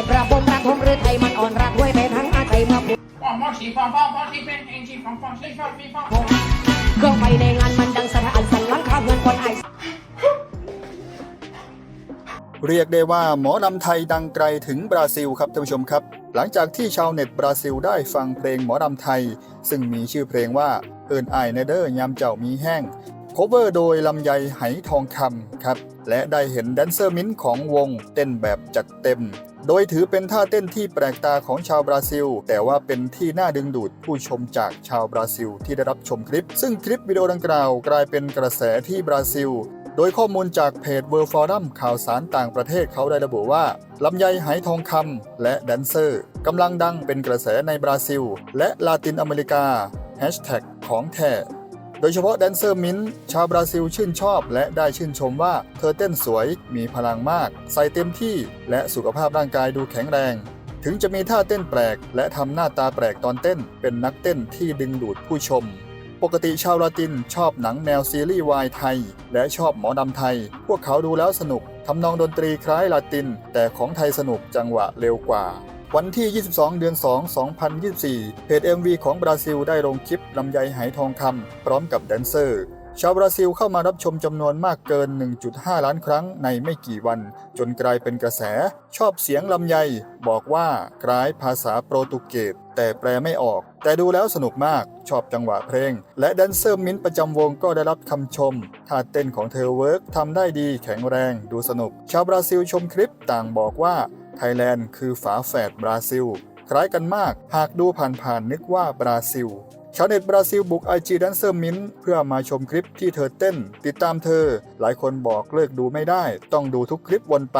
็บระบมระทมหรือไทยมันอ่อนรักไว้ไปทั้งอาใจเมื่อฟองฟองสีฟองฟองฟองสีเป็นเองสีฟองฟองสีฟองสีฟองเครื่องไปในงานมันดังสะท้านสันหลังคาเงินคนไอเรียกได้ว่าหมอลำไทยดังไกลถึงบราซิลครับท่านผู้ชมครับ หลังจากที่ชาวเน็ตบราซิลได้ฟังเพลงหมอลำไทย ซึ่งมีชื่อเพลงว่าเอินไอเนเดอร์ยามเจ้ามีแห้ง โคเวอร์โดยลำไยไหทองคำครับ และได้เห็นแดนเซอร์มิ้นท์ของวงเต้นแบบจัดเต็ม โดยถือเป็นท่าเต้นที่แปลกตาของชาวบราซิล แต่ว่าเป็นที่น่าดึงดูดผู้ชมจากชาวบราซิลที่ได้รับชมคลิป ซึ่งคลิปวิดีโอดังกล่าวกลายเป็นกระแสที่บราซิลโดยข้อมูลจากเพจ World Forum ข่าวสารต่างประเทศเขาได้ระบุว่าลำไยไหทองคำและแดนเซอร์กำลังดังเป็นกระแสในบราซิล และลาตินอเมริกาแฮชแท็กของแท้ โดยเฉพาะแดนเซอร์มิ้นท์ชาวบราซิลชื่นชอบ และได้ชื่นชมว่าเธอเต้นสวยมีพลังมาก ใส่เต็มที่และสุขภาพร่างกายดูแข็งแรง ถึงจะมีท่าเต้นแปลก และทำหน้าตาแปลกตอนเต้น เป็นนักเต้นที่ดึงดูดผู้ชม ปกติชาวลาตินชอบหนังแนวซีรีส์วายไทย และชอบหมอดำไทย พวกเขาดูแล้วสนุกทำนองดนตรีคล้ายลาติน แต่ของไทยสนุกจังหวะเร็วกว่า วันที่ 22 เดือน 2 2024 เพจ MV ของบราซิลได้ลงคลิปลำไยไหทองคำพร้อมกับแดนเซอร์ ชาวบราซิลเข้ามารับชมจำนวนมากเกิน 1.5 ล้านครั้งในไม่กี่วัน จนกลายเป็นกระแส ชอบเสียงลำไย บอกว่าคล้ายภาษาโปรตุเกสแต่แปลไม่ออก แต่ดูแล้วสนุกมาก ชอบจังหวะเพลง และแดนเซอร์มิ้นท์ประจำวงก็ได้รับคำชม ท่าเต้นของเธอเวิร์กทำได้ดีแข็งแรง ดูสนุก ชาวบราซิลชมคลิปต่างบอกว่า ไทยแลนด์คือฝาแฝดบราซิล คล้ายกันมาก หากดูผ่านๆนึกว่าบราซิล ชาวเน็ตบราซิลบุกไอจีแดนเซอร์มินเพื่อมาชมคลิปที่เธอเต้น ติดตามเธอ หลายคนบอกเลิกดูไม่ได้ ต้องดูทุกคลิปวนไป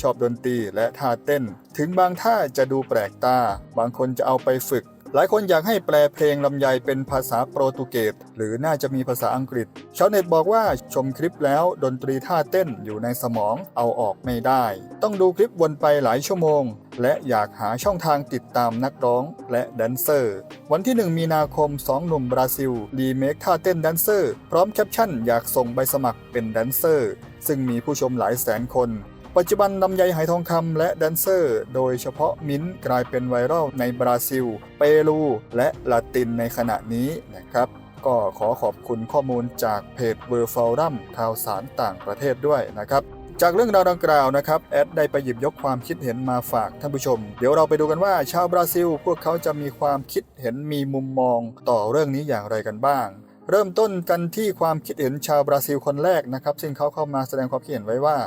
ชอบดนตรีและท่าเต้น ถึงบางท่าจะดูแปลกตา บางคนจะเอาไปฝึก หลายคนอยากให้แปลเพลงลำไยเป็นภาษาโปรตุเกสหรือน่าจะมีภาษาอังกฤษ ชาวเน็ตบอกว่าชมคลิปแล้วดนตรีท่าเต้นอยู่ในสมองเอาออกไม่ได้ ต้องดูคลิปวนไปหลายชั่วโมง และอยากหาช่องทางติดตามนักร้องและแดนเซอร์ วันที่ 1 มีนาคม 2 หนุ่มบราซิลรีเมคท่าเต้นแดนเซอร์ พร้อมแคปชั่นอยากส่งใบสมัครเป็นแดนเซอร์ ซึ่งมีผู้ชมหลายแสนคน ปัจจุบันลำไยไหทองคำและแดนเซอร์ โดยเฉพาะมิ้นกลายเป็นไวรัลในบราซิล เปรู และลาตินในขณะนี้นะครับ ก็ขอขอบคุณข้อมูลจากเพจเวอร์ฟอรัมข่าวสารต่างประเทศด้วยนะครับจากเรื่องราวดังกล่าวนะครับแอดได้ไปหยิบยกความคิดเห็นมาฝากท่านผู้ชม เดี๋ยวเราไปดูกันว่าชาวบราซิล พวกเขาจะมีความคิดเห็นมีมุมมองต่อเรื่องนี้อย่างไรกันบ้าง เริ่มต้นกันที่ความคิดเห็นชาวบราซิลคนแรกนะครับ ซึ่งเขาเข้ามาแสดงความคิดเห็นไว้ว่า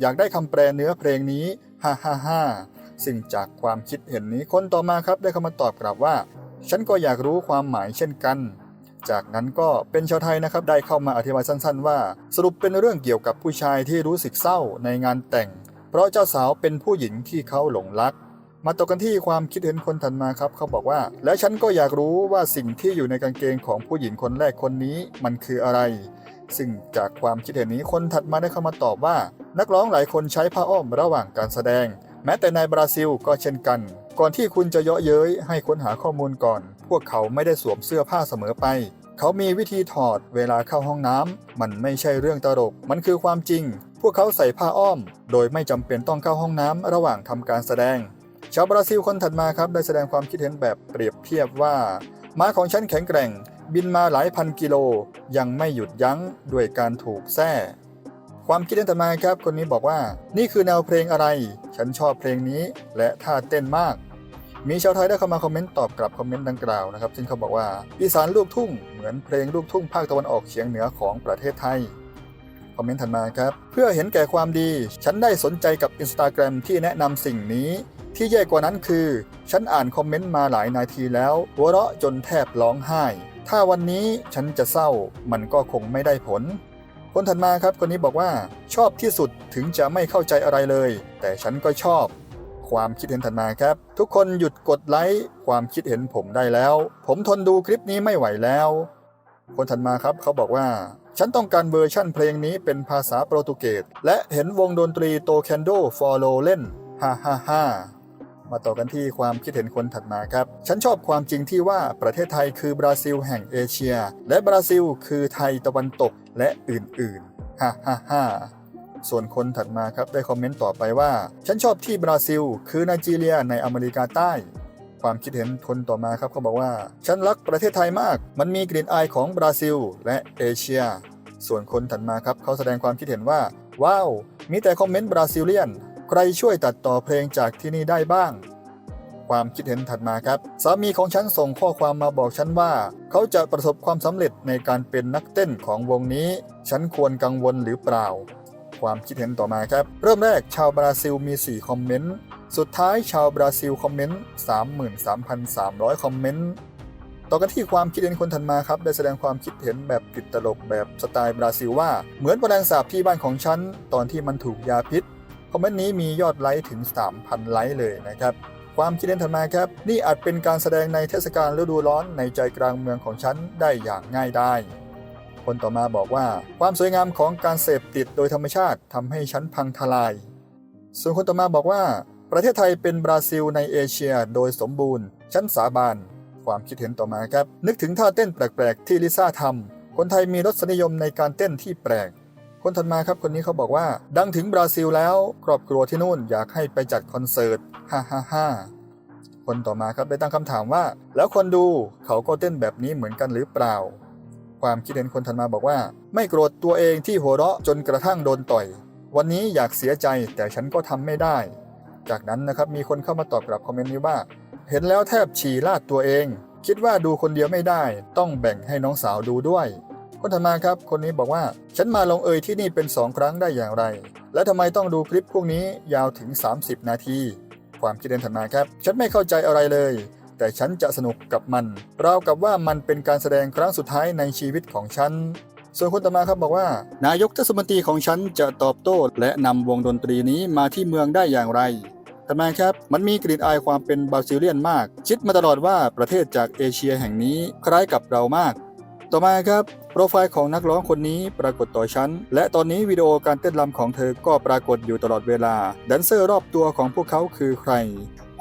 อยากได้คำแปลเนื้อเพลงนี้ฮ่าฮ่าฮ่าซึ่งจากความคิดเห็นนี้คนต่อมาครับได้เข้ามาตอบกลับว่า ฉันก็อยากรู้ความหมายเช่นกัน จากนั้นก็เป็นชาวไทยนะครับได้เข้ามาอธิบายสั้นๆ ว่า สรุปเป็นเรื่องเกี่ยวกับผู้ชายที่รู้สึกเศร้าในงานแต่ง เพราะเจ้าสาวเป็นผู้หญิงที่เขาหลงรัก มาต่อกันที่ความคิดเห็นคนถัดมาครับ เขาบอกว่า และฉันก็อยากรู้ว่าสิ่งที่อยู่ในกางเกงของผู้หญิงคนแรกคนนี้มันคืออะไร ซึ่งจากความคิดเห็นนี้คนถัดมาได้เข้ามาตอบว่า นักร้องหลายคนใช้ผ้าอ้อมระหว่างการแสดง แม้แต่ในบราซิลก็เช่นกัน ก่อนที่คุณจะเยาะเย้ยให้ค้นหาข้อมูลก่อน พวกเขาไม่ได้สวมเสื้อผ้าเสมอไป เขามีวิธีถอดเวลาเข้าห้องน้ำมันไม่ใช่เรื่องตลก มันคือความจริง พวกเขาใส่ผ้าอ้อม โดยไม่จำเป็นต้องเข้าห้องน้ำระหว่างทำการแสดง ชาวบราซิลคนถัดมาครับได้แสดงความคิดเห็นแบบเปรียบเทียบว่าม้าของฉันแข็งแกร่ง บินมาหลายพันกิโล ยังไม่หยุดยั้งด้วยการถูกแส้ ความคิดเห็นถัดมาครับคนนี้บอกว่า นี่คือแนวเพลงอะไร ฉันชอบเพลงนี้ และท่าเต้นมาก มีชาวไทยได้เข้ามาคอมเมนต์ตอบกลับคอมเมนต์ดังกล่าวนะครับซึ่งเขาบอกว่าอีสานลูกทุ่งเหมือนเพลงลูกทุ่งภาคตะวันออกเฉียงเหนือของประเทศไทยคอมเมนต์ถัดมาครับ เพื่อเห็นแก่ความดี ฉันได้สนใจกับ Instagram ที่แนะนำสิ่งนี้ ที่แย่กว่านั้นคือ ฉันอ่านคอมเมนต์มาหลายนาทีแล้ว หัวเราะจนแทบร้องไห้ ถ้าวันนี้ฉันจะเศร้า มันก็คงไม่ได้ผล คนถัดมาครับคนนี้บอกว่าชอบที่สุดถึงจะไม่เข้าใจอะไรเลย แต่ฉันก็ชอบ ความคิดเห็นถัดมาครับ ทุกคนหยุดกดไลค์ความคิดเห็นผมได้แล้ว ผมทนดูคลิปนี้ไม่ไหวแล้ว คนถัดมาครับเขาบอกว่า ฉันต้องการเวอร์ชั่นเพลงนี้เป็นภาษาโปรตุเกสและเห็นวงดนตรีโตแคนโดฟอโลเล่นฮ่าฮ่าฮ่า มาต่อกันที่ความคิดเห็นคนถัดมาครับ ฉันชอบความจริงที่ว่าประเทศไทยคือบราซิลแห่งเอเชีย และบราซิลคือไทยตะวันตกและอื่นๆฮ่าฮ่าฮ่าส่วนคนถัดมาครับได้คอมเมนต์ต่อไปว่า ฉันชอบที่บราซิล คือไนจีเรียในอเมริกาใต้ ความคิดเห็นคนต่อมาครับเขาบอกว่า ฉันรักประเทศไทยมาก มันมีกลิ่นอายของบราซิล และเอเชีย ส่วนคนถัดมาครับเขาแสดงความคิดเห็นว่า ว้าว มีแต่คอมเมนต์บราซิเลียน ใครช่วยตัดต่อเพลงจากที่นี่ได้บ้าง ความคิดเห็นถัดมาครับ สามีของฉันส่งข้อความมาบอกฉันว่า เขาจะประสบความสำเร็จในการเป็นนักเต้นของวงนี้ ฉันควรกังวลหรือเปล่า ความคิดเห็นต่อมาครับ เริ่มแรกชาวบราซิลมี 4 คอมเมนต์ สุดท้ายชาวบราซิลคอมเมนต์ 33,300 คอมเมนต์ต่อกันที่ความคิดเห็นคนถัดมาครับ ได้แสดงความคิดเห็นแบบติดตลกแบบสไตล์บราซิลว่า เหมือนแมลงสาบที่บ้านของฉัน ตอนที่มันถูกยาพิษ คอมเมนต์นี้มียอดไลค์ถึง 3,000 ไลค์เลยนะครับ ความคิดเห็นถัดมาครับ นี่อาจเป็นการแสดงในเทศกาลฤดูร้อนในใจกลางเมืองของฉันได้อย่างง่ายได้ คนต่อมาบอกว่า ความสวยงามของการเสพติดโดยธรรมชาติทำให้ฉันพังทลาย ส่วนคนต่อมาบอกว่า ประเทศไทยเป็นบราซิลในเอเชียโดยสมบูรณ์ฉันสาบานความคิดเห็นต่อมาครับ นึกถึงท่าเต้นแปลก ๆ ที่ลิซ่าทำคนไทยมีรสนิยมในการเต้นที่แปลก คนถัดมาครับคนนี้เขาบอกว่า ดังถึงบราซิลแล้วครอบครัวที่นู่นอยากให้ไปจัดคอนเสิร์ตฮ่าฮ่าฮ่าคนต่อมาครับได้ตั้งคำถามว่า แล้วคนดูเขาก็เต้นแบบนี้เหมือนกันหรือเปล่า ความคิดเห็นคนถัดมาบอกว่า ไม่โกรธตัวเองที่หัวเราะจนกระทั่งโดนต่อย วันนี้อยากเสียใจแต่ฉันก็ทำไม่ได้ จากนั้นนะครับมีคนเข้ามาตอบกลับคอมเมนต์นี้ว่า เห็นแล้วแทบฉี่ลาดตัวเอง คิดว่าดูคนเดียวไม่ได้ ต้องแบ่งให้น้องสาวดูด้วย คนถัดมาครับ คนนี้บอกว่า ฉันมาลงเอยที่นี่เป็นสองครั้งได้อย่างไร และทำไมต้องดูคลิปพวกนี้ยาวถึง 30 นาที ความคิดเห็นถัดมาครับ ฉันไม่เข้าใจอะไรเลย แต่ฉันจะสนุกกับมันราวกับว่ามันเป็นการแสดงครั้งสุดท้ายในชีวิตของฉันส่วนคนต่อมาครับบอกว่า นายกเทศมนตรีของฉันจะตอบโต้และนำวงดนตรีนี้มาที่เมืองได้อย่างไรทำไมครับ มันมีกลิ่นอายความเป็นบราซิเลียนมาก คิดมาตลอดว่าประเทศจากเอเชียแห่งนี้คล้ายกับเรามาก ต่อมาครับโปรไฟล์ของนักร้องคนนี้ปรากฏต่อฉัน และตอนนี้วิดีโอการเต้นรำของเธอก็ปรากฏอยู่ตลอดเวลาแดนเซอร์รอบตัวของพวกเขาคือใคร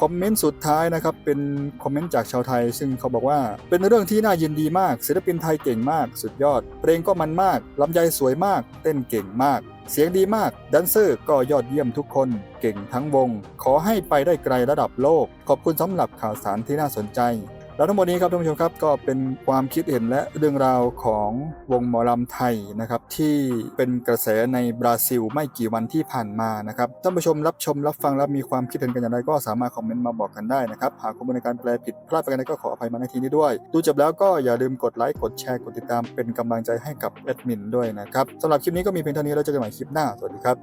คอมเมนต์สุดท้ายนะครับ เป็นคอมเมนต์จากชาวไทย ซึ่งเขาบอกว่า เป็นเรื่องที่น่ายินดีมากศิลปินไทยเก่งมาก สุดยอด เพลงก็มันมากลำไยสวยมาก เต้นเก่งมาก เสียงดีมากแดนเซอร์ก็ยอดเยี่ยมทุกคน เก่งทั้งวง ขอให้ไปได้ไกลระดับโลก ขอบคุณสำหรับข่าวสารที่น่าสนใจ แล้วทั้งหมดนี้ครับท่านผู้ชมครับก็เป็นความคิดเห็นและเรื่องราวของวงหมอลำไทยนะครับที่เป็นกระแสในบราซิลไม่กี่วันที่ผ่านมานะครับท่านผู้ชมรับชมรับฟังแล้วมีความคิดเห็นกันอย่างไรก็สามารถคอมเมนต์มาบอกกันได้นะครับหากข้อมูลในการแปลผิดพลาดไปกันใดก็ขออภัยมาในทีนี้ด้วย ดูจบแล้วก็อย่าลืมกดไลค์กดแชร์กดติดตามเป็นกำลังใจให้กับแอดมินด้วยนะครับสำหรับคลิปนี้ก็มีเพียงเท่านี้แล้วเจอกันใหม่คลิปหน้าสวัสดีครับ